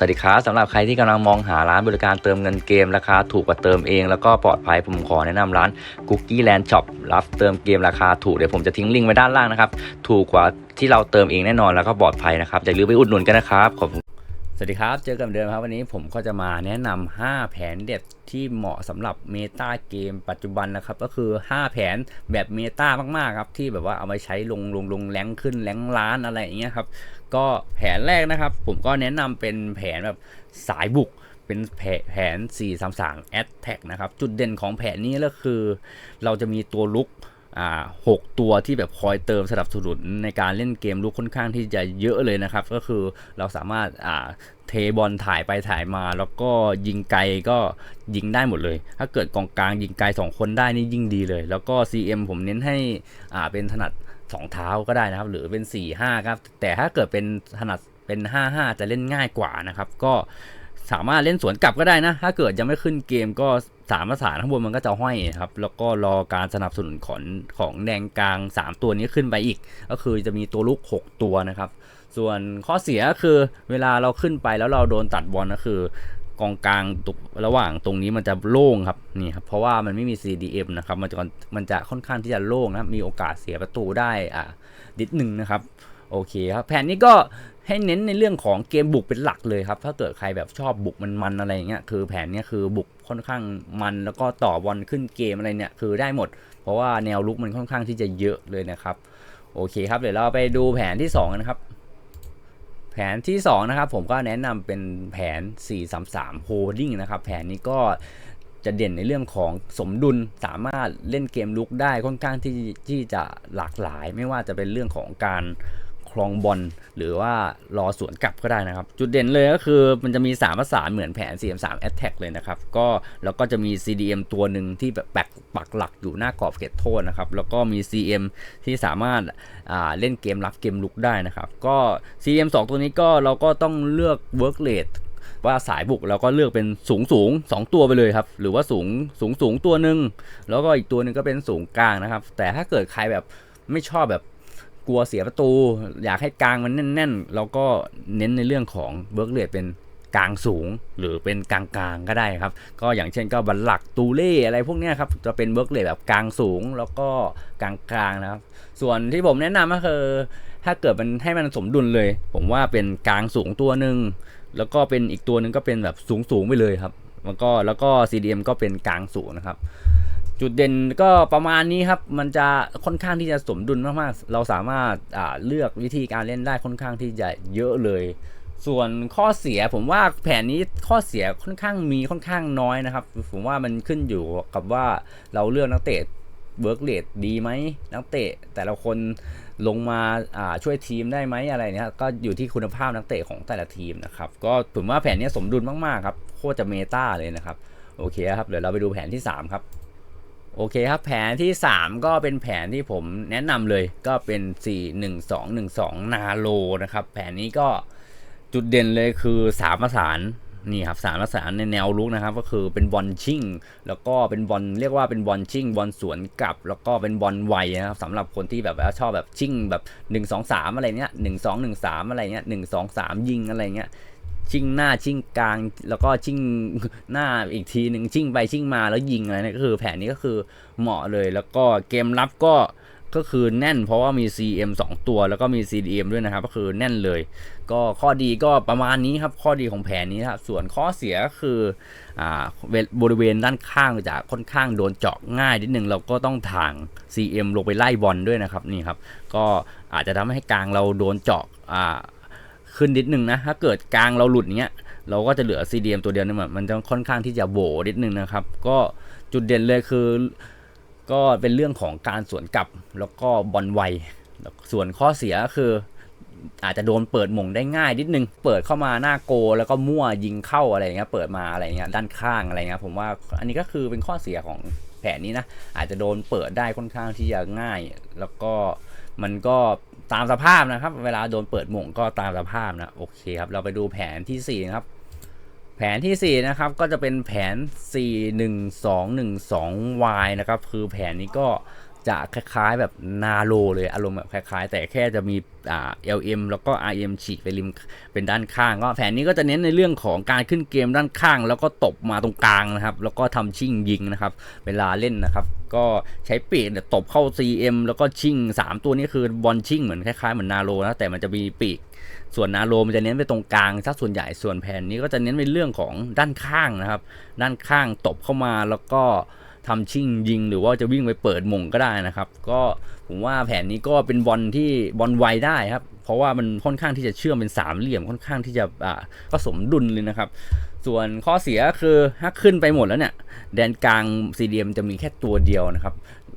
สวัสดีครับสำหรับใครที่กำลังมองหาร้านบริการเติมเงินเกมราคาถูกกว่าเติมเองแล้วก็ปลอดภัยผมขอแนะนำร้าน Cookie Land Shop รับเติมเกมราคาถูกเดี๋ยวผมจะทิ้งลิงก์ไว้ด้านล่างนะครับ ถูกกว่าที่เราเติมเองแน่นอนแล้วก็ปลอดภัยนะครับอย่าลืมไปอุดหนุนกันนะครับขอบคุณสวัสดีครับ เจอกันเหมือนเดิมครับ วันนี้ผมก็จะมาแนะนำ5แผนเด็ดที่เหมาะสำหรับเมตาเกมปัจจุบันนะครับ ก็คือ 5 แผนแบบเมตามากๆครับ ที่แบบว่าเอาไปใช้ลงลงลงแรงขึ้นแรงล้านอะไรอย่างเงี้ยครับ ก็แผนแรกนะครับ ผมก็แนะนำเป็นแผนแบบสายบุกเป็นแผแผน 4 3 3 Attack นะครับ จุดเด่นของแผนนี้ก็คือ เราจะมีตัวลุกอ่าหกตัวที่แบบคอยเติมสนับสนุนในการเล่นเกมลุกค่อนข้างที่จะเยอะเลยนะครับ ก็คือเราสามารถอ่าเทบอลถ่ายไปถ่ายมา แล้วก็ยิงไกลก็ยิงได้หมดเลย ถ้าเกิดกองกลางยิงไกล 2 คนได้นี่ยิ่งดีเลย แล้วก็ CM ผมเน้นให้อ่าเป็นถนัด สองเท้าก็ได้นะครับ หรือเป็น 4 5 ครับ แต่ถ้าเกิดเป็นถนัดเป็น 5 5 จะเล่นง่ายกว่านะครับ ก็สามารถเล่นสวนกลับก็ได้นะ ถ้าเกิดยังไม่ขึ้นเกมก็สามภาษานข้างบนมันก็จะห้อยครับ แล้วก็รอการสนับสนุนของของแดงกลาง 3 ตัวนี้ขึ้นไปอีก ก็คือจะมีตัวลูก 6 ตัวนะครับ ส่วนข้อเสียก็คือเวลาเราขึ้นไปแล้วเราโดนตัดบอลก็คือ กองกลางตุระหว่างตรงนี้มันจะโล่งครับนี่ครับเพราะว่ามันไม่มี CDM นะครับมันจะมันจะค่อนข้างที่จะโล่งนะมีโอกาสเสียประตูได้อะนิดหนึ่งนะครับโอเคครับแผนนี้ก็ให้เน้นในเรื่องของเกมบุกเป็นหลักเลยครับ ถ้าเกิดใครแบบชอบบุกมันๆอะไรอย่างเงี้ยคือแผนนี้คือบุกค่อนข้างมันแล้วก็ต่อบอลขึ้นเกมอะไรเนี่ยคือได้หมด เพราะว่าแนวลุกมันค่อนข้างที่จะเยอะเลยนะครับ โอเคครับเดี๋ยวเราไปดูแผนที่สองกันนะครับ แผนที่ 2 นะครับ ผมก็แนะนำเป็นแผน 433 holding นะครับ แผนนี้ก็จะเด่นในเรื่องของสมดุลสามารถเล่นเกมลุกได้ค่อนข้างที่ที่จะหลากหลาย ไม่ว่าจะเป็นเรื่องของการคร องบอลหรือว่ารอสวนกลับก็ได้นะครับ จุดเด่นเลยก็คือมันจะมี3ประสาเหมือนแผน CM3 Attack เลยนะครับ ก็แล้วก็จะมี CDM ตัวหนึ่งที่แบบปักปักหลักอยู่หน้ากรอบเขตโทษนะครับ แล้วก็มี CM ที่สามารถาเล่นเกมรับเกมลุกได้นะครับ ก็ CM 2 ตัวนี้ก็เราก็ต้องเลือก work rate ว่าสายบุกเราก็เลือกเป็นสูงสูงสองตัวไปเลยครับ หรือว่าสูงสูงสูงตัวหนึ่งแล้วก็อีกตัวหนึ่งก็เป็นสูงกลางนะครับ แต่ถ้าเกิดใครแบบไม่ชอบแบบ กลัวเสียประตู อยากให้กลางมันแน่นๆเราก็เน้นในเรื่องของเบิร์กเรทเป็นกลางสูงหรือเป็นกลางๆก็ได้ครับ ก็อย่างเช่นก็บัลลักตูเล่อะไรพวกนี้ครับจะเป็นเบิร์กเรทแบบกลางสูงแล้วก็กลางๆนะครับ ส่วนที่ผมแนะนำก็คือ ถ้าเกิดมันให้มันสมดุลเลย ผมว่าเป็นกลางสูงตัวหนึ่งแล้วก็เป็นอีกตัวหนึ่งก็เป็นแบบสูงสูงๆไปเลยครับแล้วก็แล้วก็ CDM ก็เป็นกลางสูงนะครับ จุดเด่นก็ประมาณนี้ครับ มันจะค่อนข้างที่จะสมดุลมากๆ เราสามารถอ่าเลือกวิธีการเล่นได้ค่อนข้างที่จะเยอะเลย ส่วนข้อเสียผมว่าแผนนี้ข้อเสียค่อนข้างมีค่อนข้างน้อยนะครับ ผมว่ามันขึ้นอยู่กับว่าเราเลือกนักเตะเวิร์กเรทดีไหมนักเตะแต่ละคนลงมาอ่าช่วยทีมได้ไหมอะไรเนี่ยก็อยู่ที่คุณภาพนักเตะของแต่ละทีมนะครับก็ผมว่าแผนนี้สมดุลมากๆครับโคตรจะเมตาเลยนะครับโอเคครับเดี๋ยวเราไปดูแผนที่สามครับ โอเคครับแผนที่ 3 ก็เป็นแผนที่ผมแนะนำเลยก็เป็น 4 1 2 1 2 นาโลนะครับ แผนนี้ก็จุดเด่นเลยคือสามประสานนี่ครับสามประสานในแนวลุกนะครับ ก็คือเป็นบอลชิ่ง แล้วก็เป็นบอลเรียกว่าเป็นบอลชิ่งบอลสวนกลับ แล้วก็เป็นบอลไวนะครับสำหรับคนที่แบบว่าชอบแบบชิ่งแบบ 1 2 3 อะไรเนี้ย1 2 1 3 อะไรเนี้ย1 2 3 ยิงอะไรเงี้ย ชิ่งหน้าชิ่งกลาง แล้วก็ชิ่งหน้าอีกทีหนึ่งชิ่งไปชิ่งมาแล้วยิงอะไรเนี่ยก็คือแผนนี้ก็คือเหมาะเลย แล้วก็เกมรับก็ก็คือแน่นเพราะว่ามี CM 2 ตัวแล้วก็มี CDM ด้วยนะครับ ก็คือแน่นเลย ก็ข้อดีก็ประมาณนี้ครับ ข้อดีของแผนนี้ครับ ส่วนข้อเสียก็คืออ่าบริเวณด้านข้างจะค่อนข้างโดนเจาะง่ายนิดนึงเราก็ต้องทาง CM ลงไปไล่บอลด้วยนะครับนี่ครับ ก็อาจจะทำให้กลางเราโดนเจาะอ่า ขึ้นนิดนึงนะ ถ้าเกิดกลางเราหลุดเนี้ย เราก็จะเหลือ CDM ตัวเดียวนี่มันมันจะค่อนข้างที่จะโบนิดนึงนะครับ ก็จุดเด่นเลยคือ ก็เป็นเรื่องของการสวนกลับแล้วก็บอลไว ส่วนข้อเสียก็คืออาจจะโดนเปิดหม่งได้ง่ายนิดนึง เปิดเข้ามาหน้าโก แล้วก็มั่วยิงเข้าอะไรเงี้ย เปิดมาอะไรเงี้ยด้านข้างอะไรเงี้ยผมว่าอันนี้ก็คือเป็นข้อเสียของแผนนี้นะ อาจจะโดนเปิดได้ค่อนข้างที่จะง่าย แล้วก็มันก็ ตามสภาพนะครับ เวลาโดนเปิดหม่งก็ตามสภาพนะโอเคครับ เราไปดูแผนที่สี่นะครับ แผนที่4นะครับก็จะเป็นแผน 4 1 2 1 2 y นะครับ คือแผนนี้ก็จะคล้ายๆแบบนาโลเลยอารมณ์แบบคล้ายๆ แต่แค่จะมีอ่า LM แล้วก็ RM ฉีกไปริมเป็นด้านข้าง ก็แผนนี้ก็จะเน้นในเรื่องของการขึ้นเกมด้านข้าง แล้วก็ตบมาตรงกลางนะครับ แล้วก็ทำชิ่งยิงนะครับ เวลาเล่นนะครับ ก็ใช้ปีกเนี่ยตบเข้า CM แล้วก็ชิ่ง 3 ตัวนี้คือบอลชิ่งเหมือนคล้ายๆเหมือนนาโลนะแต่มันจะมีปีก ส่วนนาโลมันจะเน้นไปตรงกลางซะส่วนใหญ่ส่วนแผนนี้ก็จะเน้นไปเรื่องของด้านข้างนะครับ ด้านข้างตบเข้ามาแล้วก็ทำชิ่งยิงหรือว่าจะวิ่งไปเปิดมงก็ได้นะครับ ก็ผมว่าแผนนี้ก็เป็นบอลที่บอลไวได้ครับ เพราะว่ามันค่อนข้างที่จะเชื่อมเป็นสามเหลี่ยมค่อนข้างที่จะอ่าก็สมดุลเลยนะครับ ส่วนข้อเสียคือถ้าขึ้นไปหมดแล้วเนี่ย แดนกลาง CDM จะมีแค่ตัวเดียวนะครับ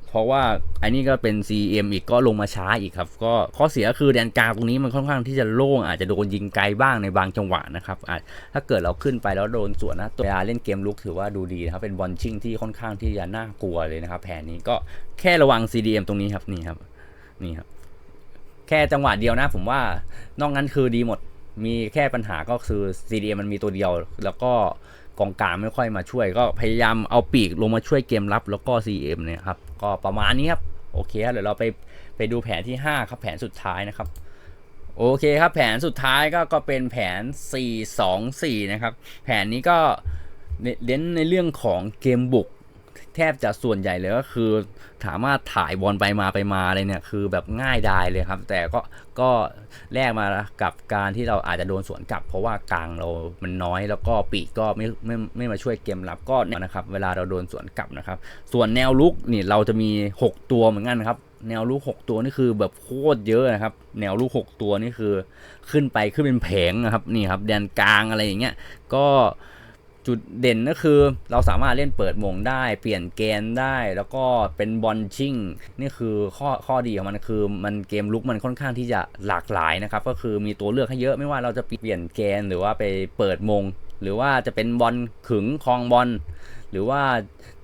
เพราะว่าอันนี้ก็เป็น CM อีกก็ลงมาช้าอีกครับ ก็ข้อเสียคือแดนกลางตรงนี้มันค่อนข้างที่จะโล่งอาจจะโดนยิงไกลบ้างในบางจังหวะนะครับอาจถ้าเกิดเราขึ้นไปแล้วโดนสวนนะตัวเวลาเล่นเกมลุกถือว่าดูดีนะครับเป็นบอลชิ่งที่ค่อนข้างที่จะน่ากลัวเลยนะครับ แผนนี้ก็แค่ระวัง CDM ตรงนี้ครับนี่ครับนี่ครับ ค่จังหวะเดียวนะ ผมว่านอกนั้นคือดีหมด มีแค่ปัญหาก็คือ CDM มันมีตัวเดียว แล้วก็กองกลางไม่ค่อยมาช่วย ก็พยายามเอาปีกลงมาช่วยเกมรับ แล้วก็ CM เนี่ยครับ ก็ประมาณนี้ครับโอเคครับเดี๋ยวเราไปไปดูแผนที่ 5 ครับ แผนสุดท้ายนะครับ โอเคครับ แผนสุดท้ายก็ก็เป็นแผน 4 2 4 นะครับ แผนนี้ก็เน้นในเรื่องของเกมบุก แทบจะส่วนใหญ่เลยก็คือสามารถถ่ายบอลไปมาไปมาเลยเนี่ยคือแบบง่ายดายเลยครับ แต่ก็ก็แลกมากับการที่เราอาจจะโดนสวนกลับ เพราะว่ากลางเรามันน้อยแล้วก็ปีกก็ไม่ไม่ไม่มาช่วยเกมรับก็นะครับ เวลาเราโดนสวนกลับนะครับ ส่วนแนวลุกนี่เราจะมี 6 ตัวเหมือนกันครับ แนวลุก6 ตัวนี่คือแบบโคตรเยอะนะครับ แนวลุก6 ตัวนี่คือขึ้นไปขึ้นเป็นแผงนะครับนี่ครับแดนกลางอะไรอย่างเงี้ยก็ จุดเด่นก็คือเราสามารถเล่นเปิดมงได้ เปลี่ยนเกณฑ์ได้ แล้วก็เป็นบอลชิ่งนี่คือข้อข้อดีของมันคือมันเกมลุกมันค่อนข้างที่จะหลากหลายนะครับก็คือมีตัวเลือกให้เยอะไม่ว่าเราจะเปลี่ยนเกณฑ์หรือว่าไปเปิดมง หรือว่าจะเป็นบอลขึงคลองบอลหรือว่า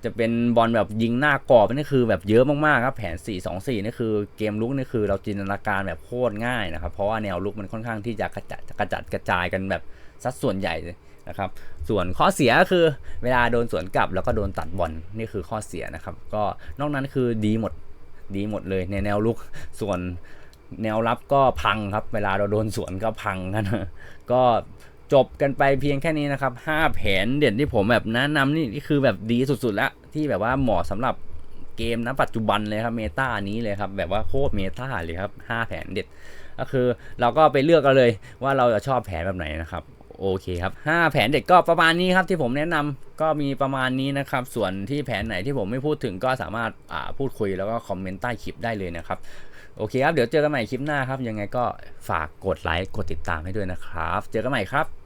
จะเป็นบอลแบบยิงหน้ากรอบนี่คือแบบเยอะมากๆครับแผน 4 2 4นี่คือเกมลุกนี่คือเราจินตนาการแบบโคตรง่ายนะครับเพราะว่าแนวลุกมันค่อนข้างที่จะกระจัดกระจัดกระจายกันแบบสัดส่วนใหญ่เลย นะครับ ส่วนข้อเสียคือเวลาโดนสวนกลับแล้วก็โดนตัดบอลนี่คือข้อเสียนะครับ ก็นอกนั้นคือดีหมดดีหมดเลยในแนวลุกส่วนแนวรับก็พังครับ เวลาเราโดนสวนก็พังกันก็จบกันไปเพียงแค่นี้นะครับ 5 แผนเด่นที่ผมแบบแนะนำนี่นี่คือแบบดีสุดๆ แล้ว ที่แบบว่าเหมาะสำหรับเกมณปัจจุบันเลยครับเมตานี้เลยครับ แบบว่าโคตรเมตาเลยครับ 5 แผนเด็ด ก็คือเราก็ไปเลือกกันเลยว่าเราจะชอบแผนแบบไหนนะครับ โอเคครับ 5 แผนเด็ดก็ประมาณนี้ครับที่ผมแนะนำก็มีประมาณนี้นะครับ ส่วนที่แผนไหนที่ผมไม่พูดถึงก็สามารถาพูดคุยแล้วก็คอมเมนต์ใต้คลิปได้เลยนะครับ โอเคครับ เดี๋ยวเจอกันใหม่คลิปหน้าครับ ยังไงก็ฝากกดไลค์กดติดตามให้ด้วยนะครับ เจอกันใหม่ครับ